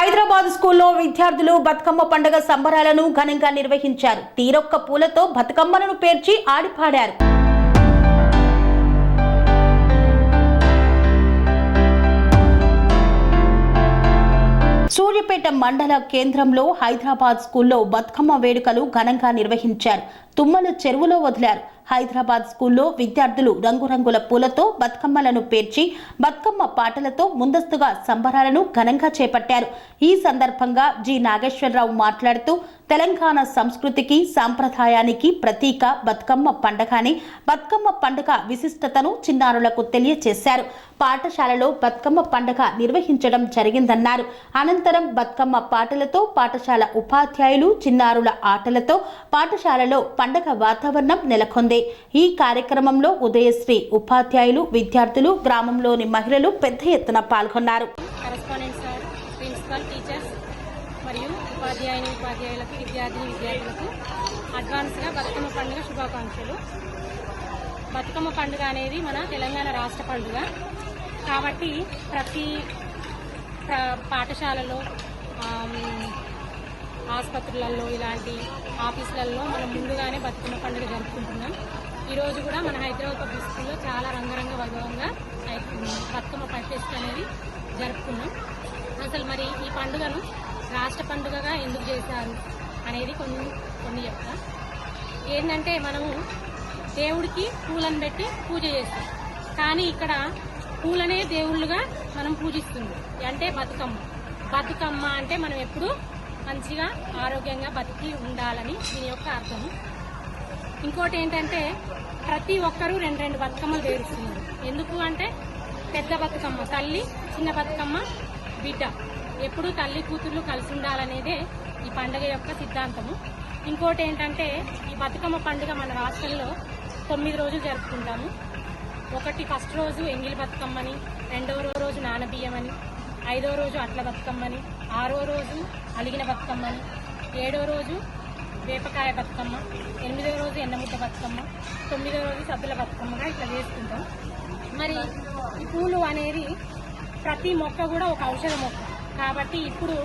హైదరాబాద్ స్కూల్లో విద్యార్థులు బతుకమ్మ పండుగ సంబరాలను ఘనంగా నిర్వహించారు. తీరొక్క పూలతో బతుకమ్మలను పేర్చి ఆడిపాడారు. సూర్యపేట మండల కేంద్రంలో హైదరాబాద్ స్కూల్లో బతుకమ్మ వేడుకలు ఘనంగా నిర్వహించారు. తుమ్మల చెరువులో వదిలారు. హైదరాబాద్ స్కూల్లో విద్యార్థులు రంగురంగుల పూలతో బతుకమ్మలను పేర్చి బతుకమ్మ పాటలతో ముందస్తుగా సంబరాలను ఘనంగా చేపట్టారు. ఈ సందర్భంగా జి. నాగేశ్వరరావు మాట్లాడుతూ తెలంగాణ సంస్కృతికి సాంప్రదాయానికి ప్రతీక బతుకమ్మ పండగ అని బతుకమ్మ పండుగ విశిష్టతను చిన్నారులకు తెలియచేశారు. పాఠశాలలో బతుకమ్మ పండుగ నిర్వహించడం జరిగిందన్నారు. అనంతరం బతుకమ్మ పాటలతో పాఠశాల ఉపాధ్యాయులు చిన్నారుల ఆటలతో పాఠశాలలో పండగ వాతావరణం నెలకొంది. ఈ కార్యక్రమంలో ఉదయశ్రీ ఉపాధ్యాయులు విద్యార్థులు గ్రామంలోని మహిళలు పెద్ద ఎత్తున పాల్గొన్నారు. కరస్పాండెంట్ సార్ టీచర్స్ మరియు ఉపాధ్యాయుని ఉపాధ్యాయులకు విద్యార్థిని విద్యార్థులకు అడ్వాన్స్గా బతుకమ్మ పండుగ శుభాకాంక్షలు. బతుకమ్మ పండుగ అనేది మన తెలంగాణ రాష్ట్ర పండుగ. కాబట్టి ప్రతి ప్ర- పాఠశాలలో ఆసుపత్రులలో ఇలాంటి ఆఫీసులలో మనం ముందుగానే బతుకమ్మ పండుగ జరుపుకుంటున్నాం. ఈరోజు కూడా మన హైదరాబాద్ డిస్టిక్లో చాలా రంగరంగ వైభవంగా బతుకమ్మ ఫెస్ట్ అనేది జరుపుకున్నాం. అసలు మరి ఈ పండుగను రాష్ట్ర పండుగగా ఎందుకు చేశారు అనేది కొన్ని కొన్ని చెప్తా. ఏంటంటే మనము దేవుడికి పూలను పెట్టి పూజ చేస్తాం. కానీ ఇక్కడ పూలనే దేవుళ్ళుగా మనం పూజిస్తుంది అంటే బతుకమ్మ. బతుకమ్మ అంటే మనం ఎప్పుడు మంచిగా ఆరోగ్యంగా బతికి ఉండాలని దీని యొక్క అర్థం ఇంకోటి ఏంటంటే ప్రతి ఒక్కరూ రెండు రెండు బతుకమ్మలు పేరుస్తున్నారు. ఎందుకు అంటే పెద్ద బతుకమ్మ తల్లి చిన్న బతుకమ్మ బిడ్డ. ఎప్పుడు తల్లి కూతుర్లు కలిసి ఉండాలనేదే ఈ పండుగ యొక్క సిద్ధాంతము. ఇంకోటి ఏంటంటే ఈ బతుకమ్మ పండుగ మన రాష్ట్రంలో తొమ్మిది రోజులు జరుపుకుంటాము. ఒకటి ఫస్ట్ రోజు ఎంగిలి బతుకమ్మని రెండవ రోజు నానబియ్యమని ఐదో రోజు అట్ల బతుకమ్మని ఆరో రోజు అలిగిన బతుకమ్మని ఏడో రోజు వేపకాయ బతుకమ్మ ఎనిమిదో రోజు ఎన్నముద్ద బతుకమ్మ తొమ్మిదో రోజు సద్దుల బతుకమ్మగా ఇట్లా చేసుకుంటాం. మరి ఈ పూలు అనేది ప్రతి మొక్క కూడా ఒక ఔషధ మొక్క. కాబట్టి ఇప్పుడు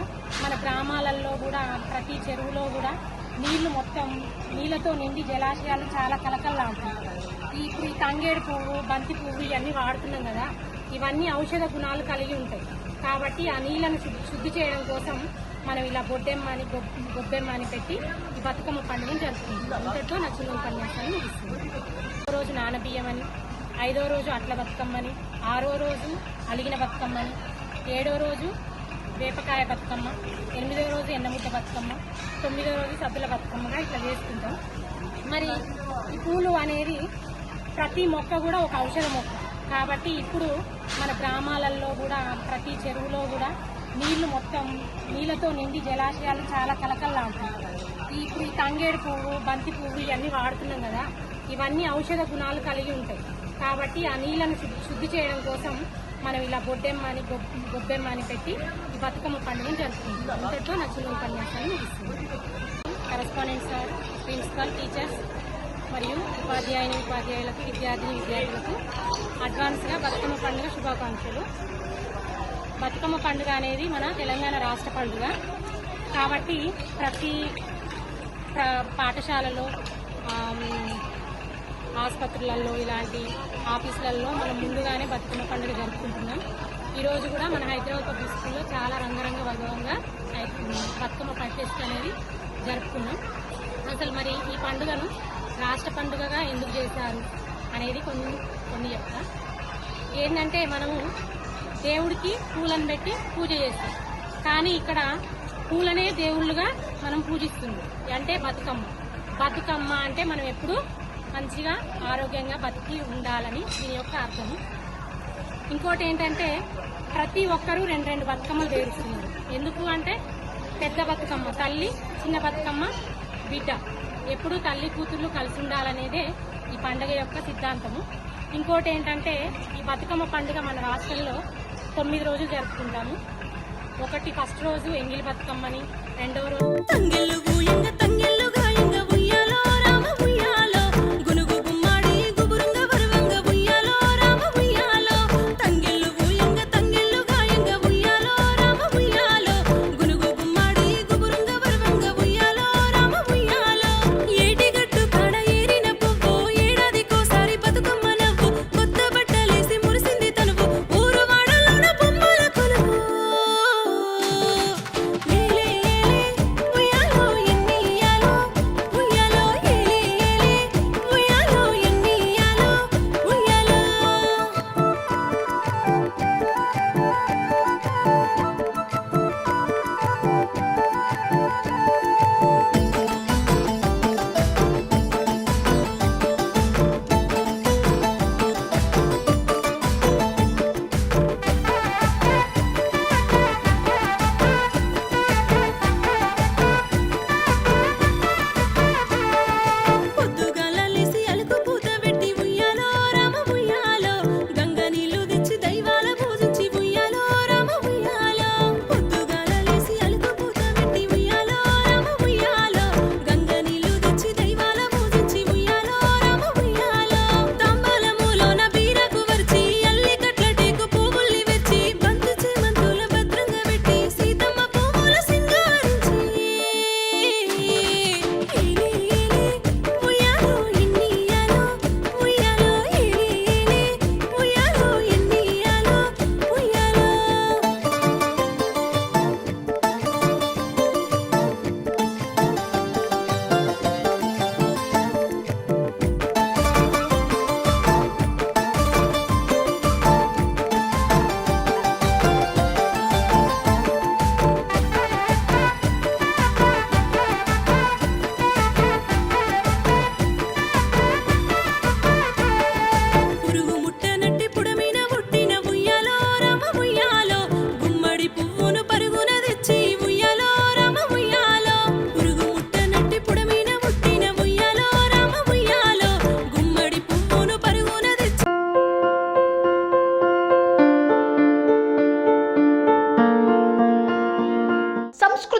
మన గ్రామాలలో కూడా ప్రతి చెరువులో కూడా నీళ్ళు మొత్తం నీళ్ళతో నిండి జలాశయాలు చాలా కలకల్లాడుతాయి. ఈ ఇప్పుడు ఈ తంగేడు పువ్వు బంతి పువ్వు ఇవన్నీ వాడుతున్నాం కదా ఇవన్నీ ఔషధ గుణాలు కలిగి ఉంటాయి. కాబట్టి ఆ నీళ్ళను శుద్ధి శుద్ధి చేయడం కోసం మనం ఇలా బొడ్డెమ్మని అని అని పెట్టి ఈ బతుకమ్మ పండుగను జరుపుకుంటాం ఇంతటితో నా చిన్న ఉపన్యాసాన్ని ముగిస్తుంది రోజు నానబియ్యమని ఐదో రోజు అట్ల బతుకమ్మని ఆరో రోజు అలిగిన బతుకమ్మని ఏడో రోజు వేపకాయ బతుకమ్మ ఎనిమిదో రోజు ఎన్నముద్ద బతుకమ్మ తొమ్మిదో రోజు సద్దుల బతుకమ్మగా ఇట్లా చేసుకుంటాం. మరి ఈ పూలు అనేది ప్రతి మొక్క కూడా ఒక ఔషధ మొక్క. కాబట్టి ఇప్పుడు మన గ్రామాలలో కూడా ప్రతి చెరువులో కూడా నీళ్ళు మొత్తం నీళ్ళతో నిండి జలాశయాలు చాలా కలకల్లాడుతాయి ఈ ఇప్పుడు ఈ తంగేడు పువ్వు బంతి పువ్వు ఇవన్నీ వాడుతున్నాం కదా ఇవన్నీ ఔషధ గుణాలు కలిగి ఉంటాయి. కాబట్టి ఆ నీళ్ళను శుద్ధి చేయడం కోసం మనం ఇలా బొడ్డెమ్మ అని గొబ్బెమ్మ అని పెట్టి ఈ బతుకమ్మ పండుగను జరుపుకుంటాం ఇంతటితో నా చిన్న ఉపన్యాసాన్ని ముగిస్తుంది కరెస్పాండెంట్ సార్ ప్రిన్సిపల్ టీచర్స్ మరియు ఉపాధ్యాయుని ఉపాధ్యాయులకు విద్యార్థిని విద్యార్థులకు అడ్వాన్స్గా బతుకమ్మ పండుగ శుభాకాంక్షలు. బతుకమ్మ పండుగ అనేది మన తెలంగాణ రాష్ట్ర పండుగ. కాబట్టి ప్రతి పాఠశాలలో ఆసుపత్రులలో ఇలాంటి ఆఫీసులలో మనం ముందుగానే బతుకమ్మ పండుగ జరుపుకుంటున్నాం. ఈరోజు కూడా మన హైదరాబాద్ పబ్లిక్ స్కూల్లో చాలా రంగరంగ వైభవంగా బతుకమ్మ ఫెస్ట్ అనేది జరుపుకున్నాం. అసలు మరి ఈ పండుగను రాష్ట్ర పండుగగా ఎందుకు చేశారు అనేది కొన్ని కొన్ని చెప్తా. ఏంటంటే మనము దేవుడికి పూలను పెట్టి పూజ చేస్తాం. కానీ ఇక్కడ పూలనే దేవుళ్ళుగా మనం పూజిస్తుంది అంటే బతుకమ్మ. బతుకమ్మ అంటే మనం ఎప్పుడు మంచిగా ఆరోగ్యంగా బతికి ఉండాలని దీని యొక్క అర్థం. ఇంకోటి ఏంటంటే ప్రతి ఒక్కరూ రెండు రెండు బతుకమ్మలు పేరుస్తున్నారు. ఎందుకు అంటే పెద్ద బతుకమ్మ తల్లి చిన్న బతుకమ్మ బిడ్డ. ఎప్పుడు తల్లి కూతుర్లు కలిసి ఉండాలనేదే ఈ పండుగ యొక్క సిద్ధాంతము. ఇంకోటి ఏంటంటే ఈ బతుకమ్మ పండుగ మన రాష్ట్రంలో తొమ్మిది రోజులు జరుపుకుంటాము. ఒకటి ఫస్ట్ రోజు ఎంగిలి బతుకమ్మని రెండవ రోజు